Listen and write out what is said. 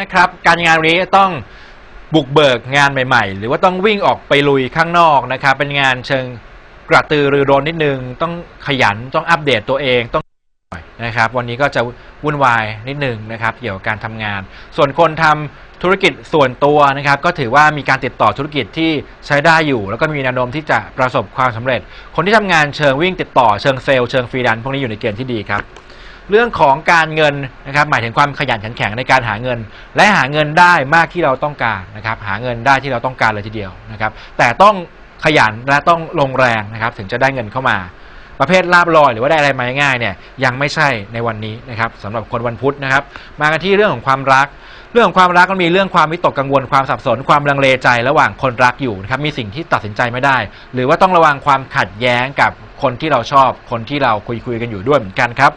นะครับ การงานวันนี้ต้องบุกเบิกงานใหม่ ๆ หรือว่าต้องวิ่งออกไปลุยข้างนอกนะครับ เป็นงานเชิงกระตือรือร้นนิดนึง ต้องขยันต้องอัปเดตตัวเองต้องนะครับ วันนี้ก็จะวุ่นวายนิดนึงนะครับ เกี่ยวกับการทำงาน ส่วนคนทำธุรกิจส่วนตัวนะครับ ก็ถือว่ามีการติดต่อธุรกิจที่ใช้ได้อยู่ แล้วก็มีแนวโน้มที่จะประสบความสำเร็จ คนที่ทำงานเชิงวิ่งติดต่อเชิงเซลล์เชิงฟรีแลนซ์พวกนี้อยู่ในเกณฑ์ที่ดีครับ เรื่องของการเงินนะครับหมายถึงความขยันขันแข็งในการหาเงิน และหาเงินได้มากที่เราต้องการนะครับหาเงินได้ที่เราต้องการเลยทีเดียวนะครับแต่ต้องขยันและต้องลงแรงนะครับถึงจะได้เงินเข้ามา ประเภทลาบลอยหรือว่าได้อะไรมาง่ายเนี่ยยังไม่ใช่ในวันนี้นะครับสำหรับคนวันพุธนะครับมากันที่เรื่องของความรัก เรื่องของความรักมันมีเรื่องความวิตกกังวลความสับสนความลังเลใจระหว่างคนรักอยู่นะครับมีสิ่งที่ตัดสินใจไม่ได้ หรือว่าต้องระวังความขัดแย้งกับคนที่เราชอบคนที่เราคุยคุยๆกันอยู่ด้วยเหมือนกันครับ